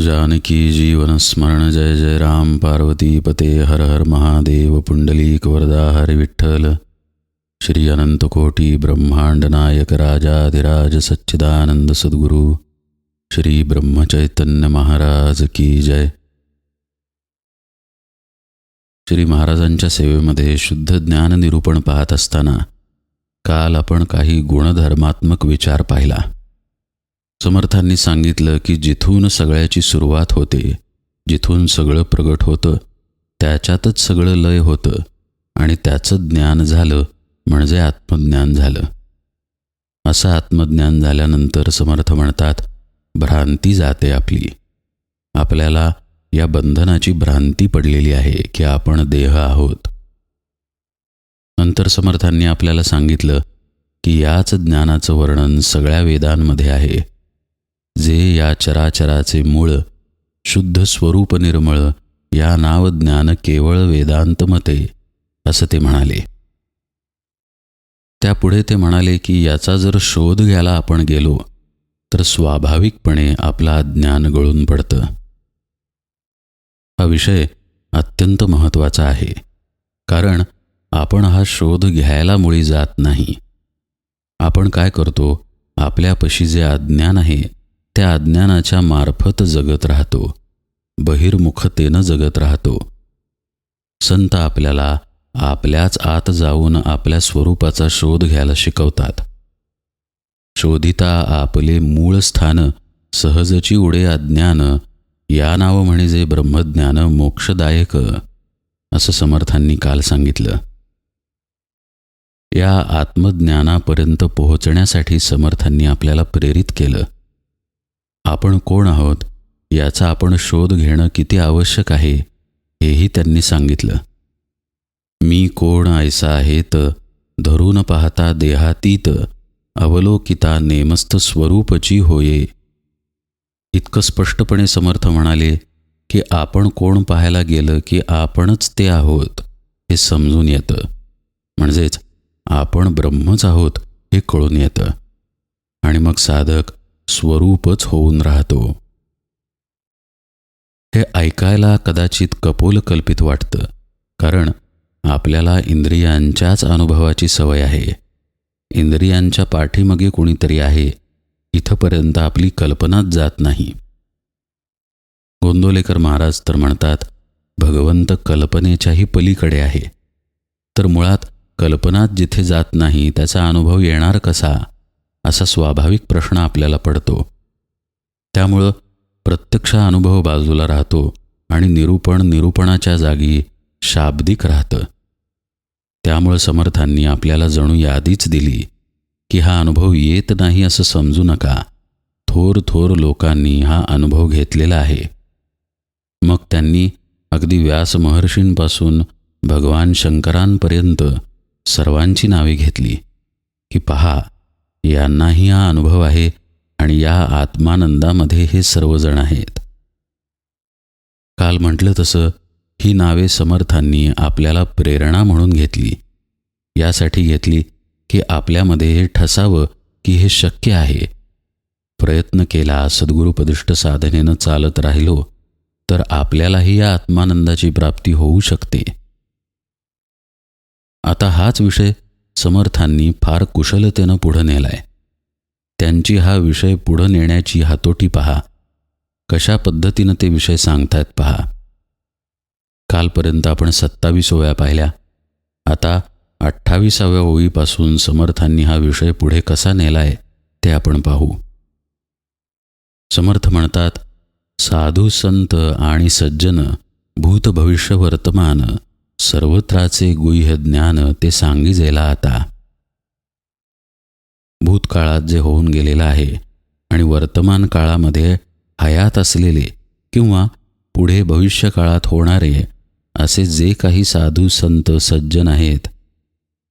जानकी जीवन स्मरण जय जय राम पार्वती पते हर हर महादेव पुंडलीक वरदा हरि विठ्ठल। श्री अनंतकोटी ब्रह्मांड नायक राजाधिराज सच्चिदानंद सद्गुरु श्री ब्रह्मचैतन्य महाराज की जय। श्री महाराजांच्या सेवेमध्ये शुद्ध ज्ञान निरूपण पाहत असताना काल आपण काही गुणधर्मात्मक विचार पाहिला. समर्थांनी सांगितलं की जिथून सगळ्याची सुरुवात होते जिथून सगळं प्रगट होतं त्याच्यातच सगळं लय होतं आणि त्याचं ज्ञान झालं म्हणजे आत्मज्ञान झालं. असं आत्मज्ञान झाल्यानंतर समर्थ म्हणतात भ्रांती जाते आपली. आपल्याला या बंधनाची भ्रांती पडलेली आहे की आपण देह आहोत. नंतर समर्थांनी आपल्याला सांगितलं की याच ज्ञानाचं वर्णन सगळ्या वेदांमध्ये आहे. जे या चराचराचे मूळ शुद्ध स्वरूप निर्मळ या नाव ज्ञान केवळ वेदांत मते असं ते म्हणाले. त्यापुढे ते म्हणाले की याचा जर शोध घ्यायला आपण गेलो तर स्वाभाविकपणे आपला ज्ञान गळून पडतं. हा विषय अत्यंत महत्त्वाचा आहे कारण आपण हा शोध घ्यायला मुळी जात नाही. आपण काय करतो आपल्यापशी जे अज्ञान आहे त्या अज्ञानाच्या मार्फत जगत राहतो. बहिर्मुखतेनं जगत राहतो. संत आपल्याला आपल्याच आत जाऊन आपल्या स्वरूपाचा शोध घ्यायला शिकवतात. शोधिता आपले मूळ स्थान सहजची उडे अज्ञान या नाव म्हणजे ब्रह्मज्ञान मोक्षदायक असं समर्थांनी काल सांगितलं. या आत्मज्ञानापर्यंत पोहोचण्यासाठी समर्थांनी आपल्याला प्रेरित केलं. आपण कोण आहोत याचा आपण शोध घेणं किती आवश्यक आहे हेही त्यांनी सांगितलं. मी कोण ऐसा आहेत धरून पाहता देहातीत अवलोकिता नेमस्थ स्वरूपची होये. इतकं स्पष्टपणे समर्थ म्हणाले की आपण कोण पाहायला गेलं की आपणच ते आहोत हे समजून येतं. म्हणजेच आपण ब्रह्मच आहोत हे कळून येतं. आणि मग साधक स्वरूपच होऊन राहतो. हे ऐकायला कदाचित कपोल कल्पित वाटतं कारण आपल्याला इंद्रियांच्याच अनुभवाची सवय आहे. इंद्रियांच्या पाठीमागे कोणीतरी आहे इथंपर्यंत आपली कल्पनाच जात नाही. गोंदोलेकर महाराज तर म्हणतात भगवंत कल्पनेच्याही पलीकडे आहे. तर मुळात कल्पनात जिथे जात नाही त्याचा अनुभव येणार कसा? असा स्वाभाविक प्रश्न आपल्याला पडतो. त्यामुळं प्रत्यक्ष अनुभव बाजूला राहतो आणि निरूपण निरूपणाच्या जागी शाब्दिक राहतं. त्यामुळं समर्थांनी आपल्याला जणू यादीच दिली की हा अनुभव येत नाही असं समजू नका. थोर थोर लोकांनी हा अनुभव घेतलेला आहे. मग त्यांनी अगदी व्यास महर्षींपासून भगवान शंकरांपर्यंत सर्वांची नावे घेतली की पहा यांनाही हा अनुभव आहे आणि या आत्मानंदामध्ये हे सर्वजण आहेत. काल म्हटलं तसं ही नावे समर्थांनी आपल्याला प्रेरणा म्हणून घेतली. यासाठी घेतली की आपल्यामध्ये हे ठसावं की हे शक्य आहे. प्रयत्न केला सद्गुरुपदिष्ट साधनेनं चालत राहिलो तर आपल्यालाही या आत्मानंदाची प्राप्ती होऊ शकते. आता हाच विषय समर्थांनी फार कुशलतेनं पुढं नेलाय. त्यांची हा विषय पुढं नेण्याची हातोटी पहा. कशा पद्धतीनं ते विषय सांगतायत पहा. कालपर्यंत आपण सत्तावीस ओव्या पाहिल्या. आता अठ्ठावीसाव्या ओळीपासून समर्थांनी हा विषय पुढे कसा नेलाय ते आपण पाहू. समर्थ म्हणतात साधू संत आणि सज्जन भूत भविष्य वर्तमान सर्वत्राचे गुह्य ज्ञान ते सांगी जायला आता. भूतकाळात जे होऊन गेलेलं आहे आणि वर्तमान काळामध्ये हयात असलेले किंवा पुढे भविष्य काळात होणारे असे जे काही साधू संत सज्जन आहेत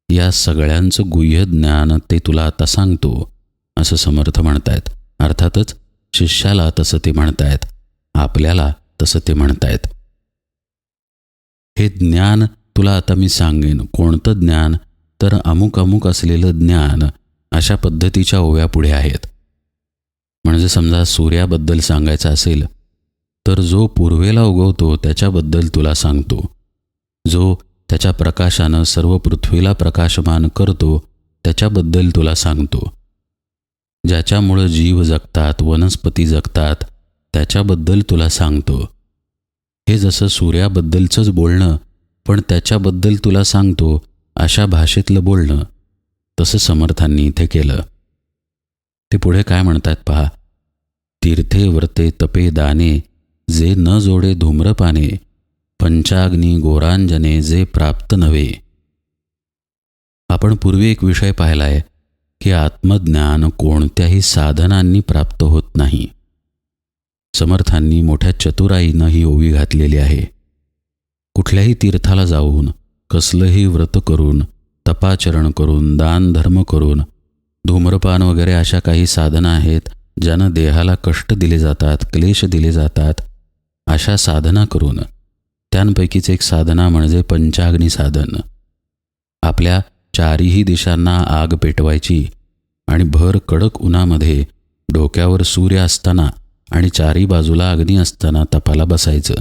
या सगळ्यांचं गुह्य ज्ञान ते तुला आता सांगतो असं समर्थ म्हणतायत. अर्थातच शिष्याला तसं ते म्हणतायत आपल्याला तसं ते म्हणतायत. हे ज्ञान तुला आता मी सांगेन. कोणतं ज्ञान? तर अमुक अमुक असलेलं ज्ञान अशा पद्धतीच्या ओव्या पुढे आहेत. म्हणजे समजा सूर्याबद्दल सांगायचं असेल तर जो पूर्वेला उगवतो त्याच्याबद्दल तुला सांगतो. जो त्याच्या प्रकाशानं सर्व पृथ्वीला प्रकाशमान करतो त्याच्याबद्दल तुला सांगतो. ज्याच्यामुळं जीव जगतात वनस्पती जगतात त्याच्याबद्दल तुला सांगतो. हे जसं सूर्याबद्दलचंच बोलणं पण त्याच्याबद्दल तुला सांगतो अशा भाषेतलं बोलणं. तसं समर्थांनी इथे केलं. ते पुढे काय म्हणतात पहा? तीर्थे व्रते तपे दाने जे न जोडे धूम्रपाने पंचाग्नी गोरांजने जे प्राप्त नव्हे. आपण पूर्वी एक विषय पाहिलाय की आत्मज्ञान कोणत्याही साधनांनी प्राप्त होत नाही. समर्थांनी मोठ्या चतुराईनं ही ओवी घातलेली आहे. कुठल्याही तीर्थाला जाऊन कसलंही व्रत करून तपाचरण करून दान धर्म करून धूम्रपान वगैरे अशा काही साधनं आहेत ज्यानं देहाला कष्ट दिले जातात क्लेश दिले जातात अशा साधना करून त्यांपैकीच एक साधना म्हणजे पंचाग्नी साधन. आपल्या चारीही दिशांना आग पेटवायची आणि भर कडक उन्हामध्ये डोक्यावर सूर्य असताना आणि चारी बाजूला अग्नी असताना तपाला बसायचं.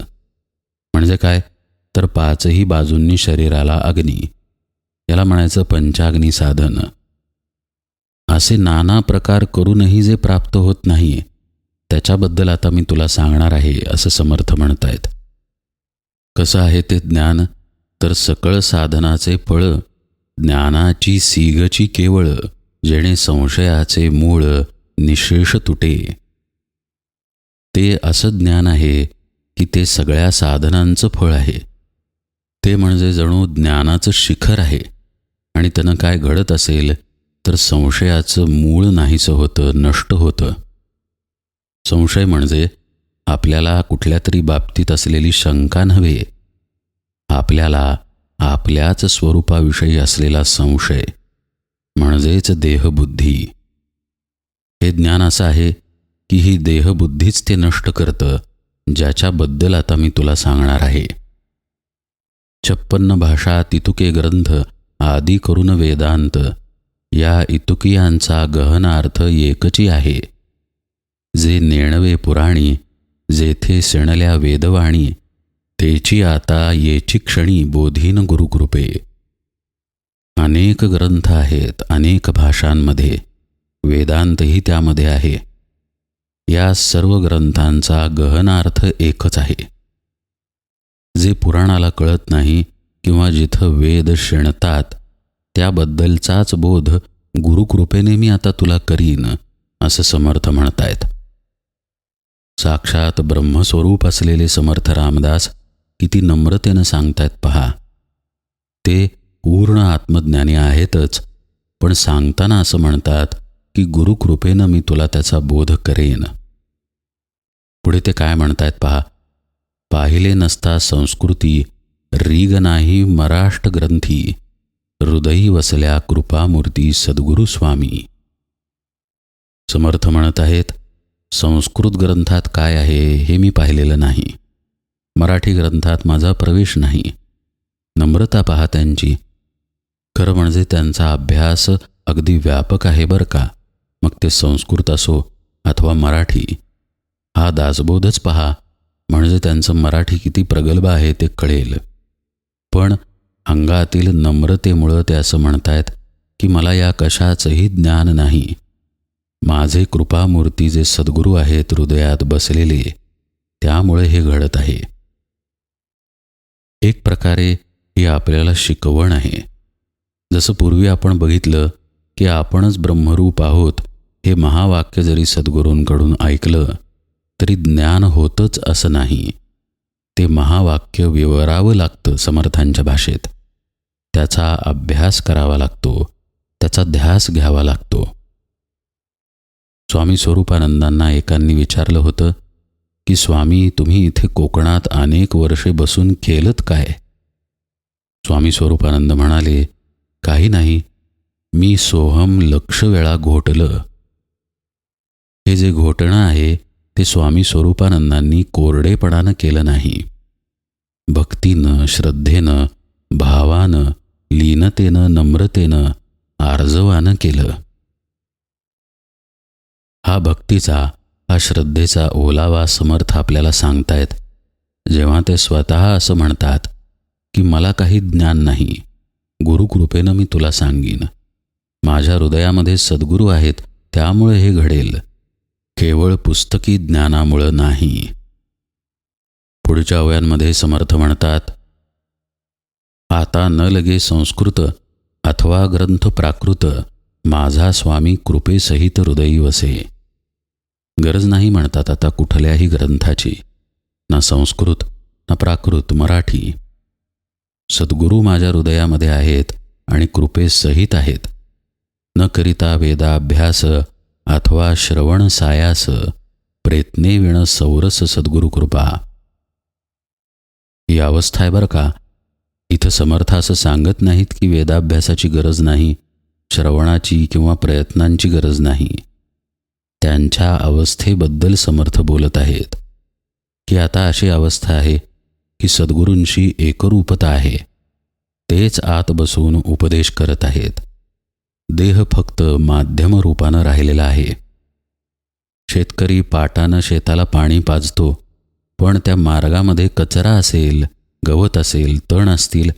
म्हणजे काय? तर पाचही बाजूंनी शरीराला अग्नी. याला म्हणायचं पंचाग्नी साधन. असे नाना प्रकार करूनही जे प्राप्त होत नाही त्याच्याबद्दल आता मी तुला सांगणार आहे असं समर्थ म्हणतायत. कसं आहे ते ज्ञान? तर सकळ साधनाचे फळ ज्ञानाची सीगची केवळ जेणे संशयाचे मूळ निशेष तुटे. ते असं ज्ञान आहे की ते सगळ्या साधनांचं फळ आहे. ते म्हणजे जणू ज्ञानाचं शिखर आहे. आणि त्यानं काय घडत असेल तर संशयाचं मूळ नाहीसं होतं नष्ट होतं. संशय म्हणजे आपल्याला कुठल्या तरी बाबतीत असलेली शंका नव्हे. आपल्याला आपल्याच स्वरूपाविषयी असलेला संशय म्हणजेच देहबुद्धी. हे ज्ञान असं आहे की ही देहबुद्धीच ते नष्ट करतं ज्याच्याबद्दल आता मी तुला सांगणार आहे. छप्पन्न भाषा तितुके ग्रंथ आदी करून वेदांत या इतुकियांचा गहनार्थ एकची आहे. जे नेणवे पुराणी जेथे सेणल्या वेदवाणी तेची आता येची क्षणी बोधीन गुरुकृपे. अनेक ग्रंथ आहेत अनेक भाषांमध्ये वेदांतही त्यामध्ये आहे. या सर्व ग्रंथांचा गहनार्थ एकच आहे. जे पुराणाला कळत नाही किंवा जिथं वेद शेणतात त्याबद्दलचाच बोध गुरुकृपेने मी आता तुला करीन असं समर्थ म्हणतायत. साक्षात ब्रह्मस्वरूप असलेले समर्थ रामदास किती नम्रतेनं सांगतायत पहा. ते पूर्ण आत्मज्ञानी आहेतच पण सांगताना असं म्हणतात की गुरुकृपेनं मी तुला त्याचा बोध करेन. पुढे ते काय म्हणतायत पहा? पाहिले नसता संस्कृती रीग नाही मराष्ट ग्रंथी. हृदयी वसल्या कृपामूर्ती सद्गुरू स्वामी. समर्थ म्हणत आहेत संस्कृत ग्रंथात काय आहे हे मी पाहिलेलं नाही. मराठी ग्रंथात माझा प्रवेश नाही. नम्रता पहा त्यांची. खरं म्हणजे त्यांचा अभ्यास अगदी व्यापक आहे बरं का? मग ते संस्कृत असो अथवा मराठी. हा दासबोधच पहा म्हणजे त्यांचं मराठी किती प्रगल्भ आहे ते कळेल. पण अंगातील नम्रतेमुळं ते असं म्हणतायत की मला या कशाचंही ज्ञान नाही. माझे कृपामूर्ती जे सद्गुरू आहेत हृदयात बसलेले त्यामुळे हे घडत आहे. एक प्रकारे ही आपल्याला शिकवण आहे. जसं पूर्वी आपण बघितलं की आपणच ब्रह्मरूप आहोत हे महावाक्य जरी सद्गुरूंकडून ऐकलं तरी ज्ञान होतच असं नाही. ते महावाक्य विवरावं लागतं समर्थांच्या भाषेत. त्याचा अभ्यास करावा लागतो. त्याचा ध्यास घ्यावा लागतो. स्वामी स्वरूपानंदांना एकांनी विचारलं होतं की स्वामी तुम्ही इथे कोकणात अनेक वर्षे बसून केलत काय? स्वामी स्वरूपानंद म्हणाले काही नाही. मी सोहम लक्ष वेळा घोटलं. हे जे घोटणं आहे ते स्वामी स्वरूपानंदांनी कोरडेपणानं केलं नाही. भक्तीनं श्रद्धेनं भावानं लीनतेनं नम्रतेनं आर्जवानं केलं. हा भक्तीचा हा श्रद्धेचा ओलावा समर्थ आपल्याला सांगतायत. जेव्हा ते स्वतः असं म्हणतात की मला काही ज्ञान नाही. गुरुकृपेनं मी तुला सांगीन. माझ्या हृदयामध्ये सद्गुरू आहेत त्यामुळे हे घडेल. केवळ पुस्तकी ज्ञानामुळं नाही. पुढच्या अवयांमध्ये समर्थ म्हणतात आता न लगे संस्कृत अथवा ग्रंथ प्राकृत माझा स्वामी कृपेसहित हृदयी वसे गरज नाही म्हणतात आता कुठल्याही ग्रंथाची ना संस्कृत ना प्राकृत मराठी. सद्गुरू माझ्या हृदयामध्ये आहेत आणि कृपेसहित आहेत. न करिता वेदाभ्यास अथवा श्रवण सायास प्रयत्ने विण सौरस सद्गुरु कृपा. ही अवस्था आहे बरं का? इथं समर्थ असं सांगत नाहीत की वेदाभ्यासाची गरज नाही श्रवणाची किंवा प्रयत्नांची गरज नाही. त्यांच्या अवस्थेबद्दल समर्थ बोलत आहेत. की आता अशी अवस्था आहे की सद्गुरूंशी एकरूपता आहे. तेच आत बसून उपदेश करत आहेत. देह फक्त माध्यम रूपानं राहिलेला आहे. शेतकरी पाटानं शेताला पाणी पाजतो पण त्या मार्गामध्ये कचरा असेल गवत असेल तण असतील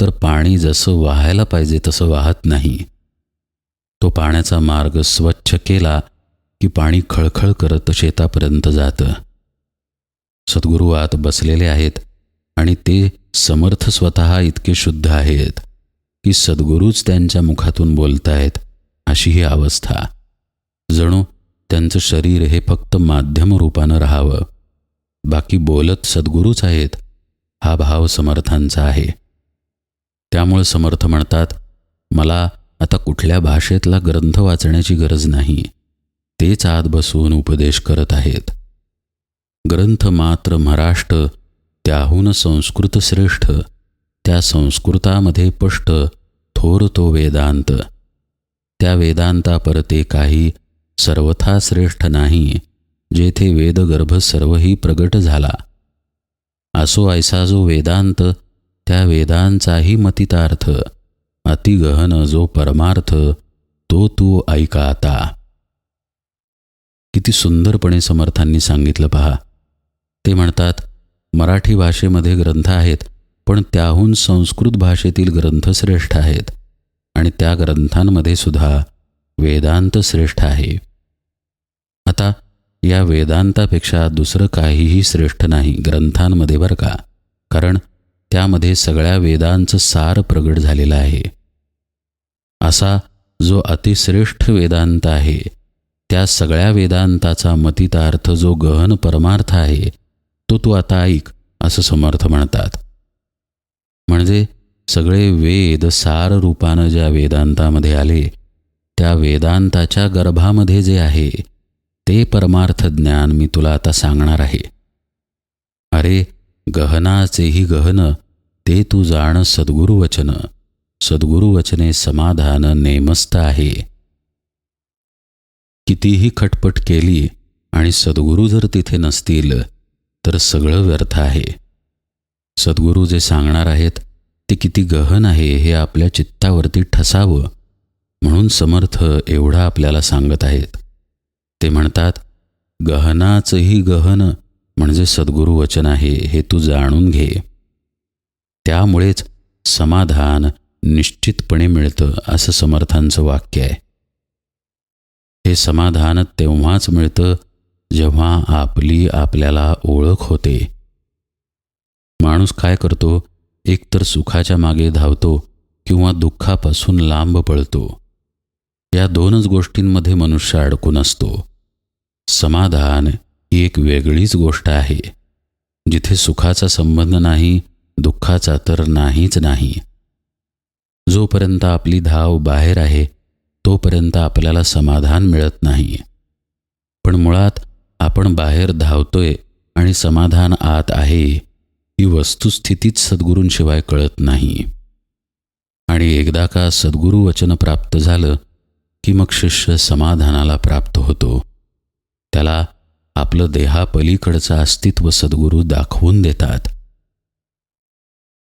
तर पाणी जसं वाहायला पाहिजे तसं वाहत नाही. तो पाण्याचा मार्ग स्वच्छ केला की पाणी खळखळ करत शेतापर्यंत जातं. सद्गुरू आत बसलेले आहेत आणि ते समर्थ स्वतः इतके शुद्ध आहेत. की सद्गुरूच त्यांच्या मुखातून बोलतायत अशी ही अवस्था. जणू त्यांचं शरीर हे फक्त माध्यम रूपानं राहावं. बाकी बोलत सद्गुरूच आहेत हा भाव समर्थांचा आहे. त्यामुळे समर्थ म्हणतात मला आता कुठल्या भाषेतला ग्रंथ वाचण्याची गरज नाही. तेच आत बसून उपदेश करत आहेत. ग्रंथ मात्र महाराष्ट्र त्याहून संस्कृत श्रेष्ठ त्या संस्कृतामध्ये पष्ट थोर तो वेदांत. त्या वेदांतापरते काही सर्वथा श्रेष्ठ नाही जेथे वेदगर्भ सर्वही प्रगट झाला. असो ऐसा जो वेदांत त्या वेदांचाही मतितार्थ अतिगहन जो परमार्थ तो तू ऐका आता. किती सुंदरपणे समर्थांनी सांगितलं पहा. ते म्हणतात मराठी भाषेमध्ये ग्रंथ आहेत पण त्याहून संस्कृत भाषेतील ग्रंथ श्रेष्ठ आहेत आणि त्या ग्रंथांमध्ये सुद्धा वेदांत श्रेष्ठ आहे. आता या वेदांतापेक्षा दुसरं काहीही श्रेष्ठ नाही ग्रंथांमध्ये बरं का कारण त्यामध्ये सगळ्या वेदांचं सार प्रगट झालेलं आहे. असा जो अतिश्रेष्ठ वेदांत आहे त्या सगळ्या वेदांताचा मतितार्थ जो गहन परमार्थ आहे तो तू आता ऐक असं समर्थ म्हणतात. म्हणजे सगळे वेद सार रूपानं ज्या वेदांतामध्ये आले त्या वेदांताच्या गर्भामध्ये जे आहे ते परमार्थ ज्ञान मी तुला आता सांगणार आहे. अरे गहनाचेही गहन ते तू जाण सद्गुरुवचन सद्गुरुवचने समाधान नेमस्त आहे. कितीही खटपट केली आणि सद्गुरू जर तिथे नसतील तर सगळं व्यर्थ आहे. सद्गुरू जे सांगणार आहेत ते किती गहन आहे हे आपल्या चित्तावरती ठसावं म्हणून समर्थ एवढा आपल्याला सांगत आहेत. ते म्हणतात गहनाचंही गहन म्हणजे सद्गुरू वचन आहे हे तू जाणून घे. त्यामुळेच समाधान निश्चितपणे मिळतं असं समर्थांचं वाक्य आहे. हे समाधान तेव्हाच मिळतं जेव्हा आपली आपल्याला ओळख होते. माणूस काय करतो? एकतर सुखाच्या मागे धावतो किंवा दुःखापासून लांब पळतो. या दोनच गोष्टींमध्ये मनुष्य अडकून असतो. समाधान ही एक वेगळीच गोष्ट आहे. जिथे सुखाचा संबंध नाही दुःखाचा तर नाहीच नाही. जोपर्यंत आपली धाव बाहेर आहे तोपर्यंत आपल्याला समाधान मिळत नाही. पण मुळात आपण बाहेर धावतोय आणि समाधान आत आहे ही वस्तुस्थितीच सद्गुरूंशिवाय कळत नाही. आणि एकदा का सद्गुरू वचन प्राप्त झालं की मग शिष्य समाधानाला प्राप्त होतो. त्याला आपलं देहापलीकडचं अस्तित्व सद्गुरू दाखवून देतात.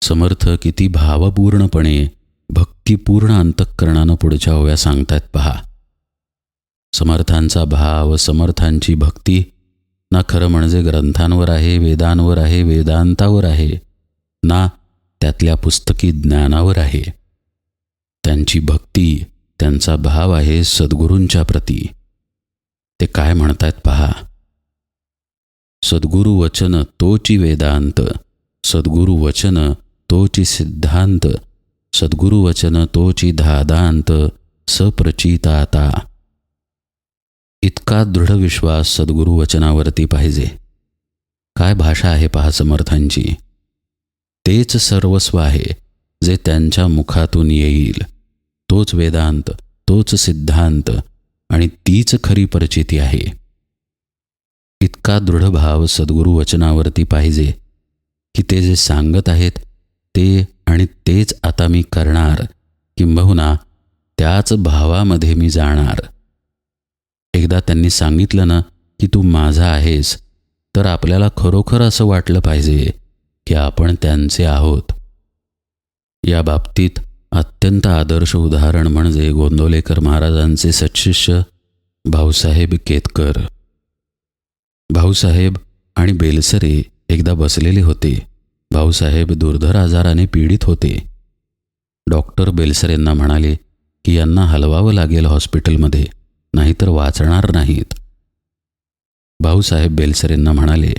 समर्थ किती भावपूर्णपणे भक्तिपूर्ण अंतःकरणानं पुढच्या ओव्या सांगतात पहा. समर्थांचा भाव समर्थांची भक्ती ना खरं म्हणजे ग्रंथांवर आहे वेदांवर आहे वेदांतावर आहे ना त्यातल्या पुस्तकी ज्ञानावर आहे. त्यांची भक्ती त्यांचा भाव आहे सद्गुरूंच्या प्रती. ते काय म्हणतायत पहा? सद्गुरु वचन तोची वेदांत सद्गुरु वचन तोची सिद्धांत सद्गुरु वचन तोची धादांत सप्रचिताता. इतका दृढ विश्वास सद्गुरू वचनावरती पाहिजे. काय भाषा आहे पहा समर्थांची. तेच सर्वस्व आहे जे त्यांच्या मुखातून येईल. तोच वेदांत तोच सिद्धांत आणि तीच खरी परिचिती आहे. इतका दृढ भाव सद्गुरू वचनावरती पाहिजे की ते जे सांगत आहेत ते आणि तेच आता मी करणार किंबहुना त्याच भावामध्ये मी जाणार. एकदा त्यांनी सांगितलं ना की तू माझा आहेस तर आपल्याला खरोखर असं वाटलं पाहिजे की आपण त्यांचे आहोत. या बाबतीत अत्यंत आदर्श उदाहरण म्हणजे गोंदवलेकर महाराजांचे सत्शिष्य भाऊसाहेब केतकर. भाऊसाहेब आणि बेलसरे एकदा बसलेले होते. भाऊसाहेब दुर्धर आजाराने पीडित होते. डॉक्टर बेलसरेंना म्हणाले की यांना हलवावं लागेल हॉस्पिटलमध्ये. नाहीतर वाचणार नाहीत. भाऊसाहेब बेलसरेंना म्हणाले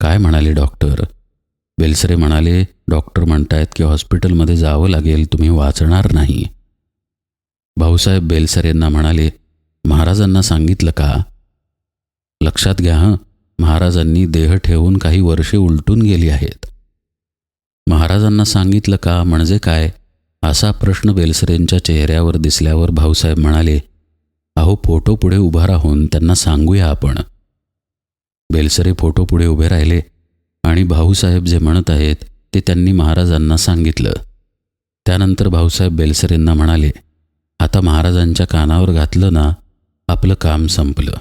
काय म्हणाले डॉक्टर? बेलसरे म्हणाले डॉक्टर म्हणतायत की हॉस्पिटलमध्ये जावं लागेल तुम्ही वाचणार नाही. भाऊसाहेब बेलसरेंना म्हणाले महाराजांना सांगितलं का? लक्षात घ्या हं महाराजांनी देह ठेवून काही वर्षे उलटून गेली आहेत. महाराजांना सांगितलं का म्हणजे काय? असा प्रश्न बेलसरेंच्या चेहऱ्यावर दिसल्यावर भाऊसाहेब म्हणाले अहो फोटो पुढे उभा राहून त्यांना सांगूया आपण. बेलसरे फोटो पुढे उभे राहिले आणि भाऊसाहेब जे म्हणत आहेत ते त्यांनी महाराजांना सांगितलं. त्यानंतर भाऊसाहेब बेलसरेंना म्हणाले आता महाराजांच्या कानावर घातलं ना आपलं काम संपलं.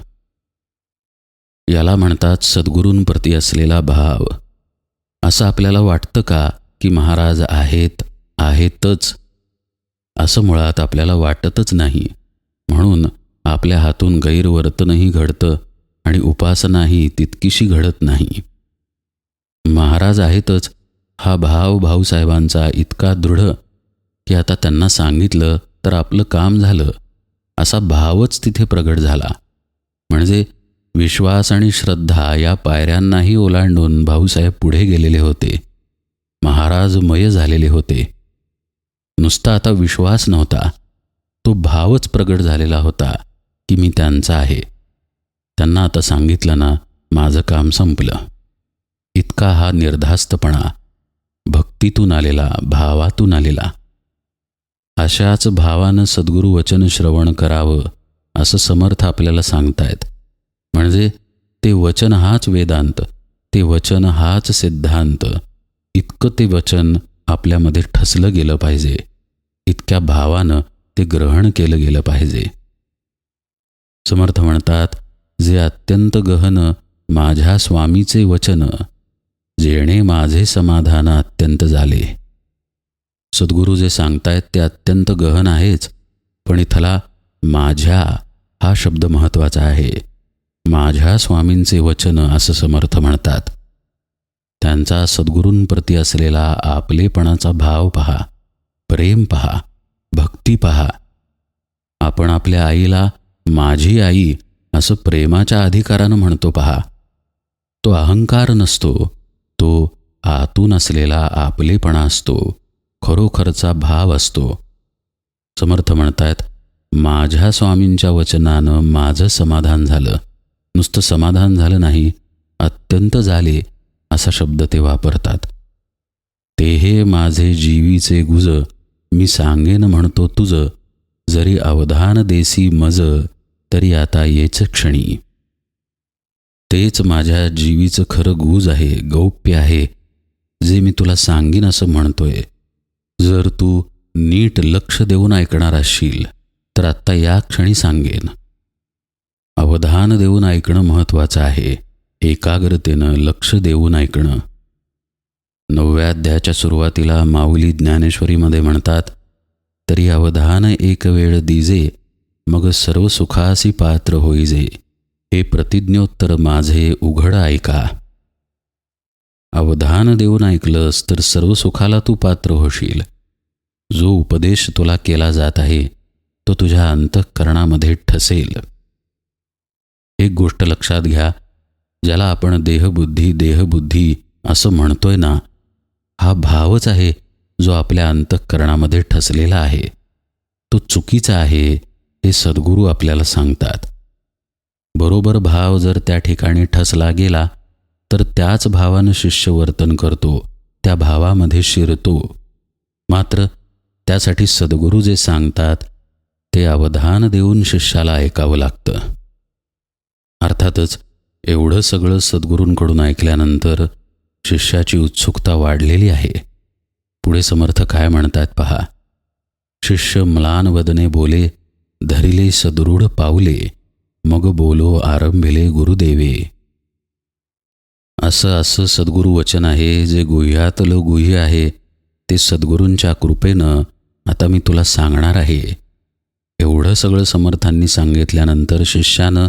याला म्हणतात सद्गुरूंप्रती असलेला भाव. असं आपल्याला वाटतं का की महाराज आहेत आहेतच? असं मुळात आपल्याला वाटतच नाही. म्हणून आपल्या हातून गैरवर्तनही घडतं आणि उपासनाही तितकीशी घडत नाही. महाराज आहेतच हा भाव भाऊसाहेबांचा इतका दृढ की आता त्यांना सांगितलं तर आपलं काम झालं असा भावच तिथे प्रगट झाला. म्हणजे विश्वास आणि श्रद्धा या पायऱ्यांनाही ओलांडून भाऊसाहेब पुढे गेलेले होते. महाराज मय झालेले होते. नुसता आता विश्वास नव्हता. तो भावच प्रगट झालेला होता. की मी त्यांचा आहे. त्यांना आता सांगितलं ना माझं काम संपलं. इतका हा निर्धास्तपणा भक्तीतून आलेला भावातून आलेला. अशाच भावानं सद्गुरू वचन श्रवण करावं असं समर्थ आपल्याला सांगतायत. म्हणजे ते वचन हाच वेदांत ते वचन हाच सिद्धांत इतकं ते वचन आपल्यामध्ये ठसलं गेलं पाहिजे. इतक्या भावानं ते ग्रहण केलं गेलं पाहिजे. समर्थ म्हणतात जे अत्यंत गहन माझ्या स्वामीचे वचन जेणे माझे समाधान अत्यंत झाले. सद्गुरू जे सांगतायत ते अत्यंत गहन आहेच पण इथला माझ्या हा शब्द महत्त्वाचा आहे. माझ्या स्वामींचे वचन असं समर्थ म्हणतात. त्यांचा सद्गुरूंप्रती असलेला आपलेपणाचा भाव पहा प्रेम पहा भक्ती पहा. आपण आपल्या आईला माझी आई असं प्रेमाच्या अधिकारानं म्हणतो पहा. तो अहंकार नसतो तो आतून असलेला आपलेपणा असतो खरोखरचा भाव असतो. समर्थ म्हणतात माझ्या स्वामींच्या वचनानं माझं समाधान झालं. नुसतं समाधान झालं नाही अत्यंत झाले असा शब्द ते वापरतात. ते हे माझे जीवीचे गुज मी सांगेन म्हणतो तुझं जरी अवधान देसी मज तरी आता येच क्षणी. तेच माझ्या जीवीचं खरं गुज आहे गौप्य आहे जे मी तुला सांगीन असं म्हणतोय. जर तू नीट लक्ष देऊन ऐकणार असशील तर आत्ता या क्षणी सांगेन. अवधान देऊन ऐकणं महत्त्वाचं आहे एकाग्रतेनं लक्ष देऊन ऐकणं. नवव्या अध्यायाच्या सुरुवातीला माऊली ज्ञानेश्वरीमध्ये म्हणतात तरी अवधान एक वेळ दिजे मग सर्व सुखासी पात्र होईजे हे प्रतिज्ञोत्तर माझे उघड ऐका. अवधान देऊन ऐकलंस तर सर्व सुखाला तू पात्र होशील. जो उपदेश तुला केला जात आहे तो तुझ्या अंतःकरणामध्ये ठसेल. एक गोष्ट लक्षात घ्या ज्याला आपण देहबुद्धी देहबुद्धी असं म्हणतोय ना हा भावच आहे जो आपल्या अंतःकरणामध्ये ठसलेला आहे. तो चुकीचा आहे हे सद्गुरू आपल्याला सांगतात. बरोबर भाव जर त्या ठिकाणी ठसला गेला तर त्याच भावानं शिष्य वर्तन करतो त्या भावामध्ये शिरतो. मात्र त्यासाठी सद्गुरू जे सांगतात ते अवधान देऊन शिष्याला ऐकावं लागतं. अर्थातच एवढं सगळं सद्गुरूंकडून ऐकल्यानंतर शिष्याची उत्सुकता वाढलेली आहे. पुढे समर्थ काय म्हणतात पहा? शिष्य म्लान वदने बोले धरिले सदृढ पावले मग बोलो आरंभिले गुरुदेवे. असं असं सद्गुरू वचन आहे जे गुह्यातलं गुह्य आहे ते सद्गुरूंच्या कृपेनं आता मी तुला सांगणार आहे. एवढं सगळं समर्थांनी सांगितल्यानंतर शिष्यानं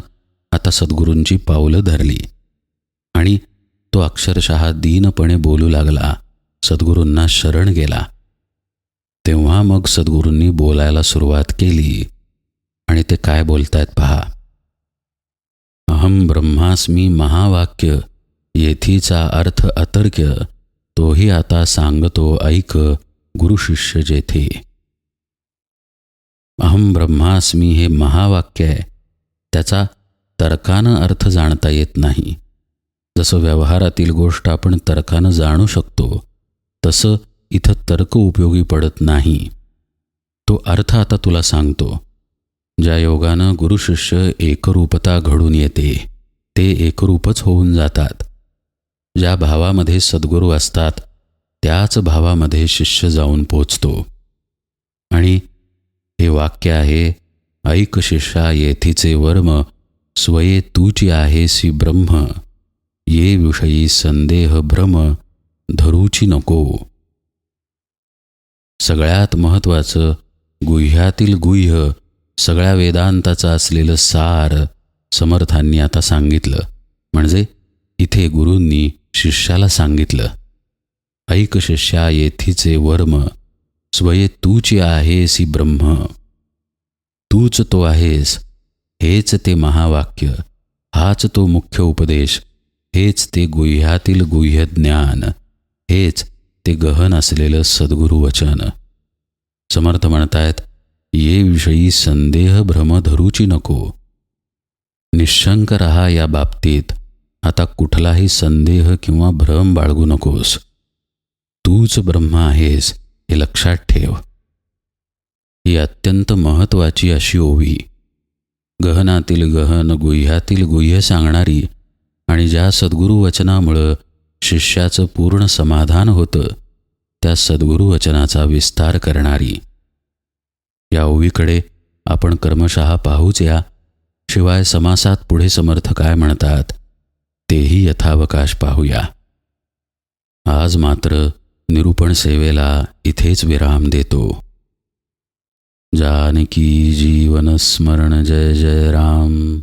आता सद्गुरूंची पावलं धरली. आणि तो अक्षरशः दीनपणे बोलू लागला सद्गुरूंना शरण गेला. तेव्हा मग सद्गुरूंनी बोलायला सुरुवात केली. आणि ते काय बोलतायत पहा. अहम ब्रह्मास्मी महावाक्य येथीचा अर्थ अतर्क्य तोही आता सांगतो ऐक गुरुशिष्य जेथे. अहम ब्रह्मास्मी हे महावाक्य आहे. त्याचा तर्कानं अर्थ जाणता येत नाही. जसं व्यवहारातील गोष्ट आपण तर्कानं जाणू शकतो तसं इथं तर्क उपयोगी पडत नाही. तो अर्थ आता तुला सांगतो. ज्या योगानं गुरुशिष्य एकरूपता घडून येते ते एकरूपच होऊन जातात. ज्या भावामध्ये सद्गुरू असतात त्याच भावामध्ये शिष्य जाऊन पोचतो. आणि हे वाक्य आहे ऐक शिष्या येथीचे वर्म स्वये तूची आहेसी ब्रह्म ये विषयी संदेह भ्रम धरूची नको. सगळ्यात महत्त्वाचं गुह्यातील गुह्य सगळ्या वेदांताचं असलेलं सार समर्थांनी आता सांगितलं. म्हणजे इथे गुरूंनी शिष्याला सांगितलं ऐक शिष्या येथीचे वर्म स्वये तूची ही ब्रह्म. तूच तो आहेस हेच ते महावाक्य हाच तो मुख्य उपदेश हेच ते गुह्यातील गुह्य ज्ञान हेच ते गहन असलेलं सद्गुरु वचन समर्थ म्हणतायत ये विषयी संदेह भ्रम धरूची नको. निशंक रहा या बाबतीत. आता कुठलाही संदेह किंवा भ्रम बाळगू नकोस. तूच ब्रह्म आहेस हे लक्षात ठेव. ही अत्यंत महत्त्वाची अशी ओवी. गहनातील गहन गुह्यातील गुह्य सांगणारी आणि ज्या सद्गुरू वचनामुळं शिष्याचं पूर्ण समाधान होतं त्या सद्गुरू वचनाचा विस्तार करणारी. या ओवीकडे आपण क्रमशः पाहूच या. शिवाय समासात पुढे समर्थ काय म्हणतात तेही यथावकाश पाहूया. आज मात्र निरूपण सेवेला इथेच विराम देतो. जानकी जीवन स्मरण जय जय राम.